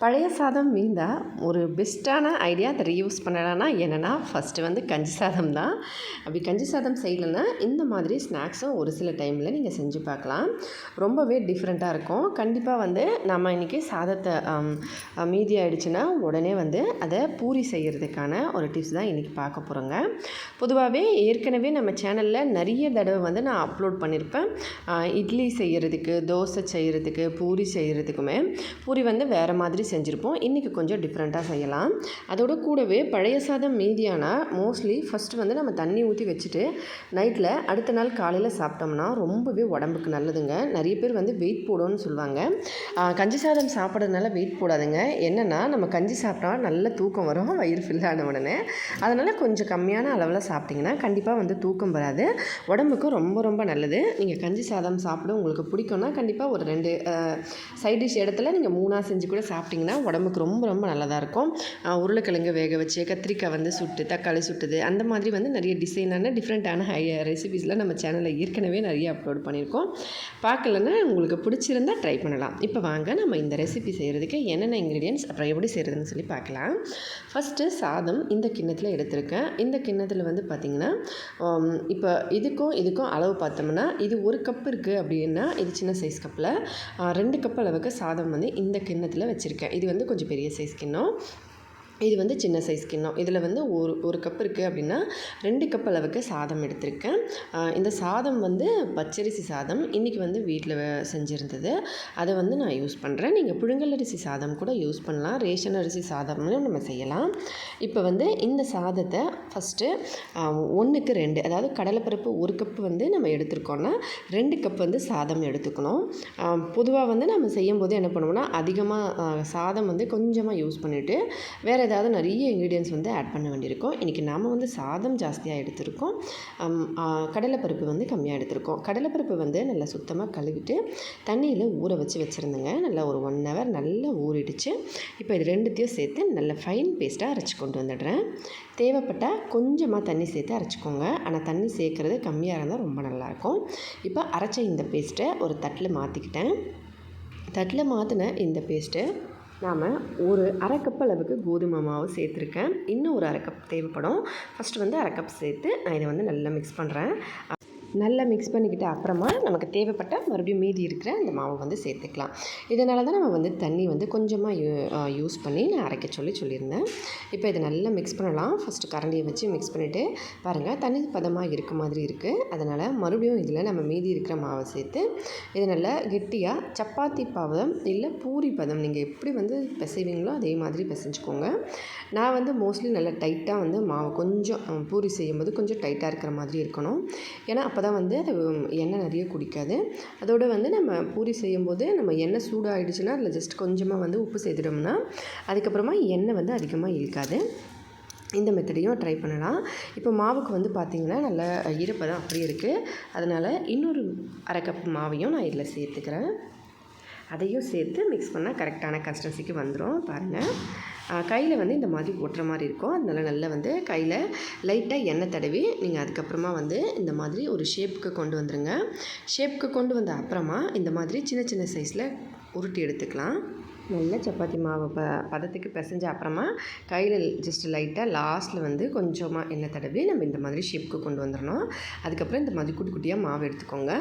பழைய சாதம் மீந்தால் ஒரு பெஸ்ட்டான ஐடியா அதை ரீயூஸ் பண்ணலான்னா என்னென்னா ஃபஸ்ட்டு வந்து கஞ்சி சாதம் தான். அப்படி கஞ்சி சாதம் செய்யலைன்னா இந்த மாதிரி ஸ்நாக்ஸும் ஒரு சில டைமில் நீங்கள் செஞ்சு பார்க்கலாம். ரொம்பவே டிஃப்ரெண்ட்டாக இருக்கும். கண்டிப்பாக வந்து நம்ம இன்றைக்கி சாதத்தை மீதி ஆயிடுச்சுன்னா உடனே வந்து அதை பூரி செய்கிறதுக்கான ஒரு டிப்ஸ் தான் இன்றைக்கி பார்க்க போகிறோங்க பொதுவாகவே ஏற்கனவே நம்ம சேனலில் நிறைய தடவை வந்து நான் அப்லோட் பண்ணியிருப்பேன். இட்லி செய்கிறதுக்கு தோசை செய்கிறதுக்கு பூரி செய்கிறதுக்குமே பூரி வந்து வேறு மாதிரி செஞ்சுருப்போம். இன்றைக்கி கொஞ்சம் டிஃப்ரெண்ட்டாக செய்யலாம். அதோட கூடவே பழைய சாதம் மீதியானால் மோஸ்ட்லி ஃபஸ்ட்டு வந்து நம்ம தண்ணி ஊற்றி வச்சுட்டு நைட்டில் அடுத்த நாள் காலையில் சாப்பிட்டோம்னா ரொம்பவே உடம்புக்கு நல்லதுங்க. நிறைய பேர் வந்து வெயிட் போடும்னு சொல்லுவாங்க. கஞ்சி சாதம் சாப்பிட்றதுனால வெயிட் போடாதுங்க. என்னென்னா நம்ம கஞ்சி சாப்பிட்டா நல்ல தூக்கம் வரும். வயிறு ஃபில் ஆன உடனே. அதனால் கொஞ்சம் கம்மியான அளவில் சாப்பிட்டிங்கன்னா கண்டிப்பாக வந்து தூக்கம் வராது. உடம்புக்கு ரொம்ப ரொம்ப நல்லது. நீங்கள் கஞ்சி சாதம் சாப்பிட உங்களுக்கு பிடிக்கும்னா கண்டிப்பாக ஒரு ரெண்டு சைட் டிஷ் இடத்துல நீங்கள் மூணாக செஞ்சு கூட சாப்பிட்டிங்கன்னா உடம்புக்கு ரொம்ப ரொம்ப நல்லதாக இருக்கும். உருளைக்கிழங்கு வேக வச்சு கத்திரிக்காய் வந்து சுட்டு தக்காளி சுட்டுது அந்த மாதிரி வந்து நிறைய டிசைனான டிஃப்ரெண்ட்டான ஹை ரெசிபீஸ்லாம் நம்ம சேனலில் ஏற்கனவே நிறைய அப்லோட் பண்ணியிருக்கோம். பார்க்கலன்னா உங்களுக்கு பிடிச்சிருந்தா ட்ரை பண்ணலாம். இப்போ வாங்க நம்ம இந்த ரெசிபி செய்கிறதுக்கு என்னென்ன இன்க்ரீடியன்ஸ் அப்புறம் எப்படி செய்கிறதுன்னு சொல்லி பார்க்கலாம். ஃபஸ்ட்டு சாதம் இந்த கிண்ணத்தில் எடுத்திருக்கேன். இந்த கிண்ணத்தில் வந்து பார்த்திங்கன்னா இப்போ இதுக்கும் இதுக்கும் அளவு பார்த்தோம்னா இது ஒரு கப் இருக்குது அப்படின்னா இது சின்ன சைஸ் கப்பில் ரெண்டு கப் அளவுக்கு சாதம் வந்து இந்த கிண்ணத்தில் வச்சுருக்கேன். இது வந்து கொஞ்சம் பெரிய சைஸ் கிண்ணம் இது வந்து சின்ன சைஸ் கிண்ணம் இதில் வந்து ஒரு ஒரு கப் இருக்குது அப்படின்னா ரெண்டு கப் அளவுக்கு சாதம் எடுத்திருக்கேன். இந்த சாதம் வந்து பச்சரிசி சாதம். இன்றைக்கி வந்து வீட்டில் செஞ்சுருந்தது. அதை வந்து நான் யூஸ் பண்ணுறேன் நீங்கள் புழுங்கல் அரிசி சாதம் கூட யூஸ் பண்ணலாம். ரேஷன் அரிசி சாதம்னு நம்ம செய்யலாம். இப்போ வந்து இந்த சாதத்தை ஃபஸ்ட்டு ஒன்றுக்கு ரெண்டு அதாவது கடலைப்பருப்பு ஒரு கப் வந்து நம்ம எடுத்துருக்கோன்னா ரெண்டு கப் வந்து சாதம் எடுத்துக்கணும். பொதுவாக வந்து நம்ம செய்யும்போது என்ன பண்ணுவோம்னா அதிகமாக சாதம் வந்து கொஞ்சமாக யூஸ் பண்ணிவிட்டு வேறு ஏதாவது நிறைய இன்க்ரீடியன்ஸ் வந்து ஆட் பண்ண வேண்டியிருக்கும். இன்றைக்கி நாம் வந்து சாதம் ஜாஸ்தியாக எடுத்திருக்கோம். கடலைப்பருப்பு வந்து கம்மியாக எடுத்திருக்கோம். கடலைப்பருப்பு வந்து நல்லா சுத்தமாக கழுவிட்டு தண்ணியில் ஊற வச்சு வச்சுருந்தேங்க. நல்லா ஒரு ஒன் ஹவர் நல்லா ஊறிடுச்சு. இப்போ இது ரெண்டுத்தையும் சேர்த்து நல்ல ஃபைன் பேஸ்ட்டாக அரைச்சி கொண்டு வந்துடுறேன். தேவைப்பட்டால் கொஞ்சமாக தண்ணி சேர்த்து அரைச்சிக்கோங்க. ஆனால் தண்ணி சேர்க்குறது கம்மியாக இருந்தால் ரொம்ப நல்லாயிருக்கும். இப்போ அரைச்ச இந்த பேஸ்ட்டை ஒரு தட்டில் மாற்றிக்கிட்டேன் தட்டில் மாற்றின இந்த பேஸ்ட்டு நாம் ஒரு அரை கப் அளவுக்கு கோதுமை மாவு சேர்த்துருக்கேன். இன்னும் ஒரு அரை கப் தேவைப்படும். ஃபஸ்ட்டு வந்து அரை கப் சேர்த்து நான் இதை வந்து நல்லா மிக்ஸ் பண்ணுறேன் நல்லா மிக்ஸ் பண்ணிக்கிட்ட அப்புறமா நமக்கு தேவைப்பட்ட மறுபடியும் மீதி இருக்கிற அந்த மாவை வந்து சேர்த்துக்கலாம். இதனால தான் நம்ம வந்து தண்ணி வந்து கொஞ்சமாக யூ யூஸ் பண்ணி நான் அரைக்க சொல்லி சொல்லியிருந்தேன். இப்போ இதை நல்லா மிக்ஸ் பண்ணலாம். ஃபஸ்ட்டு கரண்டியை வச்சு மிக்ஸ் பண்ணிவிட்டு பாருங்கள் தண்ணி பதமாக இருக்க மாதிரி இருக்குது அதனால் மறுபடியும் இதில் நம்ம மீதி இருக்கிற மாவை சேர்த்து இதை நல்லா கெட்டியாக சப்பாத்தி பதம் இல்லை பூரி பதம் நீங்கள் எப்படி வந்து பிசைவீங்களோ அதே மாதிரி பிசைஞ்சுக்கோங்க. நான் வந்து மோஸ்ட்லி நல்லா டைட்டாக வந்து மாவு கொஞ்சம் பூரி செய்யும்போது கொஞ்சம் டைட்டாக இருக்கிற மாதிரி இருக்கணும். ஏன்னா அப்போ தான் வந்து அது எண்ணெய் நிறைய குடிக்காது. அதோடு வந்து நம்ம பூரி செய்யும்போது நம்ம எண்ணெய் சூடாகிடுச்சுன்னா அதில் ஜஸ்ட் கொஞ்சமாக வந்து உப்பு சேர்த்துட்டோம்னா அதுக்கப்புறமா எண்ணெய் வந்து அதிகமாக இழுக்காது. இந்த மெத்தடையும் ட்ரை பண்ணலாம். இப்போ மாவுக்கு வந்து பார்த்திங்கன்னா நல்லா நல்ல தான் அப்படியே இருக்குது அதனால் இன்னொரு அரை கப் மாவையும் நான் இதில் சேர்த்துக்கிறேன். அதையும் சேர்த்து மிக்ஸ் பண்ணால் கரெக்டான கன்சிஸ்டன்சிக்கு வந்துடும் பாருங்கள் கையில் வந்து இந்த மாதிரி ஒட்டுற மாதிரி இருக்கும். அதனால நல்லா வந்து கையில் லைட்டாக எண்ணெய் தடவி நீங்கள் அதுக்கப்புறமா வந்து இந்த மாதிரி ஒரு ஷேப்புக்கு கொண்டு வந்துடுங்க ஷேப்புக்கு கொண்டு வந்த அப்புறமா இந்த மாதிரி சின்ன சின்ன சைஸில் உருட்டி எடுத்துக்கலாம். நல்லா சப்பாத்தி மாவு ப பதத்துக்கு பிசைஞ்ச அப்புறமா கையில் ஜஸ்ட் லைட்டாக லாஸ்ட்டில் வந்து கொஞ்சமாக எண்ணெய் தடவி நம்ம இந்த மாதிரி ஷேப்புக்கு கொண்டு வந்துடணும். அதுக்கப்புறம் இந்த மாதிரி குட்டி குட்டியாக மாவு எடுத்துக்கோங்க.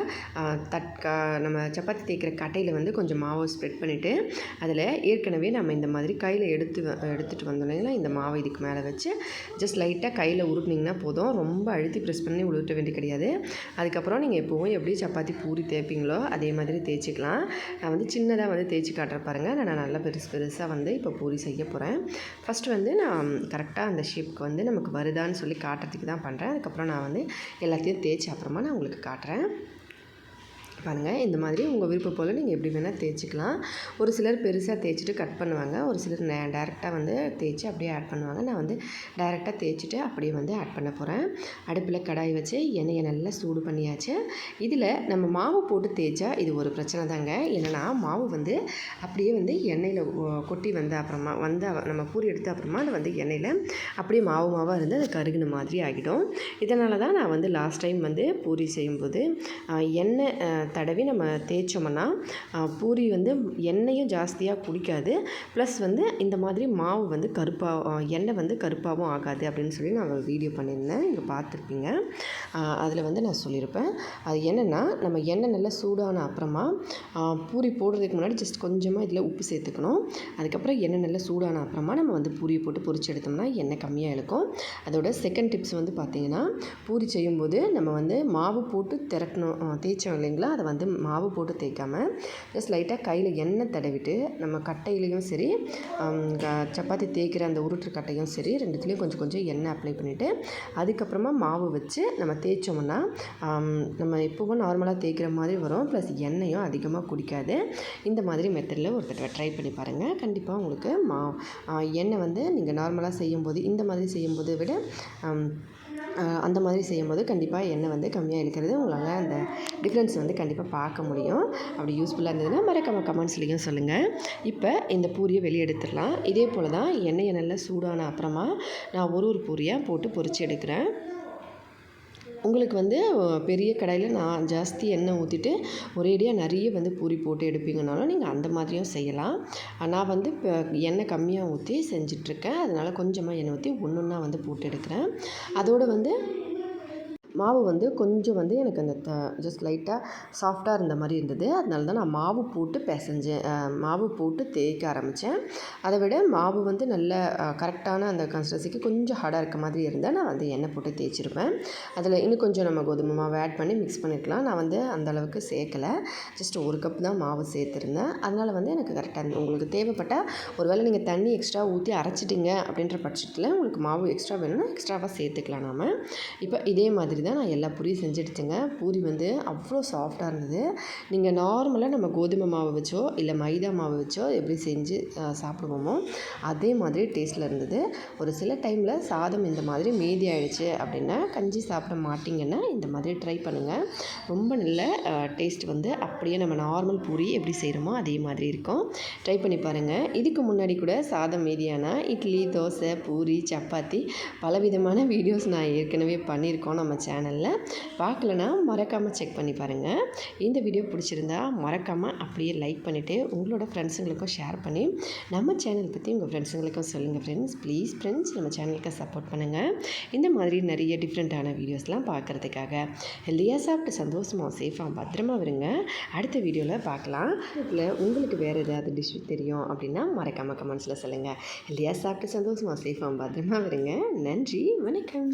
தட்கா தட் நம்ம சப்பாத்தி தேய்க்கிற கட்டையில் வந்து கொஞ்சம் மாவை ஸ்ப்ரெட் பண்ணிவிட்டு அதில் ஏற்கனவே நம்ம இந்த மாதிரி கையில் எடுத்து வ- எடுத்துகிட்டு வந்தோம்னா இந்த மாவை இதுக்கு மேலே வச்சு ஜஸ்ட் லைட்டாக கையில் உருட்டினீங்கன்னா போதும். ரொம்ப அழுத்தி ப்ரெஸ் பண்ணி உழுட்ட வேண்டிய கிடையாது. அதுக்கப்புறம் நீங்கள் எப்போவும் எப்படி சப்பாத்தி பூரி தேய்ப்பீங்களோ அதே மாதிரி தேய்ச்சிக்கலாம். நான் வந்து சின்னதாக வந்து தேய்ச்சி காட்டுற பாருங்கள் நான் நல்லா பெருசு பெருசாக வந்து இப்போ பூரி செய்ய போகிறேன் ஃபஸ்ட்டு வந்து நான் கரெக்டாக அந்த ஷேப்புக்கு வந்து நமக்கு வருதான்னு சொல்லி காட்டுறதுக்கு தான் பண்ணுறேன் அதுக்கப்புறம் நான் வந்து எல்லாத்தையும் தேய்ச்சி அப்புறமா நான் உங்களுக்கு காட்டுறேன். பாருங்கள் இந்த மாதிரி உங்கள் விருப்பம் போல் நீங்கள் எப்படி வேணால் தேய்ச்சிக்கலாம். ஒரு சிலர் பெருசாக தேய்ச்சிட்டு கட் பண்ணுவாங்க. ஒரு சிலர் டேரெக்டாக வந்து தேய்ச்சி அப்படியே ஆட் பண்ணுவாங்க. நான் வந்து டேரெக்டாக தேய்ச்சிட்டு அப்படியே வந்து ஆட் பண்ண போகிறேன் அடுப்பில் கடாய் வச்சு எண்ணெயை நல்லா சூடு பண்ணியாச்சு. இதில் நம்ம மாவு போட்டு தேய்ச்சா இது ஒரு பிரச்சனை தாங்க. என்னென்னா மாவு வந்து அப்படியே வந்து எண்ணெயில் கொட்டி வந்த அப்புறமா வந்து நம்ம பூரி எடுத்த அப்புறமா அது வந்து எண்ணெயில் அப்படியே மாவு மாவாக இருந்து அது கருகுன மாதிரி ஆகிடும். இதனால தான் நான் வந்து லாஸ்ட் டைம் வந்து பூரி செய்யும்போது எண்ணெய் தடவி நம்ம தேய்ச்சோம்னா பூரி வந்து எண்ணெயும் ஜாஸ்தியாக குடிக்காது. ப்ளஸ் வந்து இந்த மாதிரி மாவு வந்து கருப்பாக எண்ணெய் வந்து கருப்பாகவும் ஆகாது அப்படின்னு சொல்லி நான் வீடியோ பண்ணியிருந்தேன். இங்கே பார்த்துருப்பீங்க. அதில் வந்து நான் சொல்லியிருப்பேன். அது என்னென்னா நம்ம எண்ணெய் நல்லா சூடான அப்புறமா பூரி போடுறதுக்கு முன்னாடி ஜஸ்ட் கொஞ்சமாக இதில் உப்பு சேர்த்துக்கணும். அதுக்கப்புறம் எண்ணெய் நல்லா சூடான அப்புறமா நம்ம வந்து பூரியை போட்டு பொரிச்சு எடுத்தோம்னா எண்ணெய் கம்மியாக இழுக்கும். அதோட செகண்ட் டிப்ஸ் வந்து பார்த்திங்கன்னா பூரி செய்யும்போது நம்ம வந்து மாவு போட்டு திரட்டணும் தேய்ச்சோம் இல்லைங்களா? அதை வந்து மாவு போட்டு தேய்க்காமல் ஜஸ்ட் லைட்டாக கையில் எண்ணெய் தடவிட்டு நம்ம கட்டையிலையும் சரி சப்பாத்தி தேய்க்கிற அந்த உருட்டு கட்டையும் சரி ரெண்டுத்துலேயும் கொஞ்சம் கொஞ்சம் எண்ணெய் அப்ளை பண்ணிவிட்டு அதுக்கப்புறமா மாவு வச்சு நம்ம தேய்ச்சோம்னா நம்ம எப்போவும் நார்மலாக தேய்க்கிற மாதிரி வரும். ப்ளஸ் எண்ணெயும் அதிகமாக குடிக்காது. இந்த மாதிரி மெத்தடில் ஒரு தடவை ட்ரை பண்ணி பாருங்கள் கண்டிப்பாக உங்களுக்கு மா எண்ணெய் வந்து நீங்கள் நார்மலாக செய்யும்போது இந்த மாதிரி செய்யும்போது விட அந்த மாதிரி செய்யும் போது கண்டிப்பாக எண்ணெய் வந்து கம்மியாக இருக்கிறது உங்களால் அந்த டிஃப்ரென்ஸ் வந்து கண்டிப்பாக பார்க்க முடியும். அப்படி யூஸ்ஃபுல்லாக இருந்ததுன்னா மறக்காமல் கமெண்ட்ஸ்லேயும் சொல்லுங்கள் இப்போ இந்த பூரியை வெளியே எடுத்துடலாம். இதே போல் தான் எண்ணெயை நல்லா சூடான அப்புறமா நான் ஒரு ஒரு பூரியாக போட்டு பொரித்து எடுக்கிறேன். உங்களுக்கு வந்து பெரிய கடாயில் நான் ஜாஸ்தி எண்ணெய் ஊற்றிட்டு ஒரேடியாக நிறைய வந்து பூரி போட்டு எடுப்பீங்கனாலும் நீங்கள் அந்த மாதிரியும் செய்யலாம். நான் வந்து இப்போ எண்ணெய் கம்மியாக ஊற்றி செஞ்சிட்ருக்கேன் அதனால் கொஞ்சமாக எண்ணெய் ஊற்றி ஒன்று ஒன்றா வந்து போட்டு எடுக்கிறேன். அதோடு வந்து மாவு வந்து கொஞ்சம் வந்து எனக்கு அந்த த ஜஸ்ட் லைட்டாக சாஃப்டாக இருந்த மாதிரி இருந்தது. அதனால தான் நான் மாவு போட்டு பிசைஞ்சேன். மாவு போட்டு தேய்க்க ஆரம்பித்தேன் அதை விட மாவு வந்து நல்ல கரெக்டான அந்த கன்சிஸ்டன்சிக்கு கொஞ்சம் ஹார்டாக இருக்க மாதிரி இருந்தால் நான் வந்து எண்ணெய் போட்டு தேய்ச்சிருப்பேன் அதில் இன்னும் கொஞ்சம் நம்ம கோதுமை மாவு ஆட் பண்ணி மிக்ஸ் பண்ணிக்கலாம். நான் வந்து அந்த அளவுக்கு சேர்க்கலை. ஜஸ்ட் ஒரு கப் தான் மாவு சேர்த்துருந்தேன். அதனால் வந்து எனக்கு கரெக்டாக உங்களுக்கு தேவைப்பட்டால் ஒருவேளை நீங்கள் தண்ணி எக்ஸ்ட்ரா ஊற்றி அரைச்சிட்டிங்க அப்படின்ற பட்சத்தில் உங்களுக்கு மாவு எக்ஸ்ட்ரா வேணும்னா எக்ஸ்ட்ராவாக சேர்த்துக்கலாம் நாம். இப்போ இதே மாதிரி தான் நான் எல்லா பூரியும் செஞ்சு எடுத்தேங்க பூரி வந்து அவ்வளோ சாஃப்டாக இருந்தது. நீங்கள் நார்மலாக நம்ம கோதுமை மாவு வச்சோ இல்லை மைதா மாவு வச்சோ எப்படி செஞ்சு சாப்பிடுவோமோ அதே மாதிரி டேஸ்ட்டில் இருந்தது. ஒரு சில டைமில் சாதம் இந்த மாதிரி மீதி ஆயிடுச்சு அப்படின்னா கஞ்சி சாப்பிட மாட்டிங்கன்னா இந்த மாதிரி ட்ரை பண்ணுங்கள் ரொம்ப நல்ல டேஸ்ட் வந்து அப்படியே நம்ம நார்மல் பூரி எப்படி செய்கிறோமோ அதே மாதிரி இருக்கும். ட்ரை பண்ணி பாருங்கள் இதுக்கு முன்னாடி கூட சாதம் மீதியான இட்லி தோசை பூரி சப்பாத்தி பலவிதமான வீடியோஸ் நான் ஏற்கனவே பண்ணியிருக்கோம். நம்ம சேனலில் பார்க்கலனா மறக்காமல் செக் பண்ணி பாருங்கள் இந்த வீடியோ பிடிச்சிருந்தா மறக்காமல் அப்படியே லைக் பண்ணிவிட்டு உங்களோட ஃப்ரெண்ட்ஸுங்களுக்கும் ஷேர் பண்ணி நம்ம சேனல் பற்றி உங்கள் ஃப்ரெண்ட்ஸுங்களுக்கும் சொல்லுங்கள் ஃப்ரெண்ட்ஸ் ப்ளீஸ் ஃப்ரெண்ட்ஸ் நம்ம சேனலுக்கு சப்போர்ட் பண்ணுங்கள் இந்த மாதிரி நிறைய டிஃப்ரெண்ட்டான வீடியோஸ்லாம் பார்க்குறதுக்காக ஹெல்த்தியாக சாப்பிட்டு சந்தோஷமாக சேஃபாக பத்திரமா வருங்க அடுத்த வீடியோவில் பார்க்கலாம். இதில் உங்களுக்கு வேறு ஏதாவது டிஷ் தெரியும் அப்படின்னா மறக்காமல் கமெண்ட்ஸில் சொல்லுங்கள் ஹெல்த்தியாக சாப்பிட்டு சந்தோஷமாக சேஃபாக பத்திரமா வருங்க நன்றி வணக்கம்.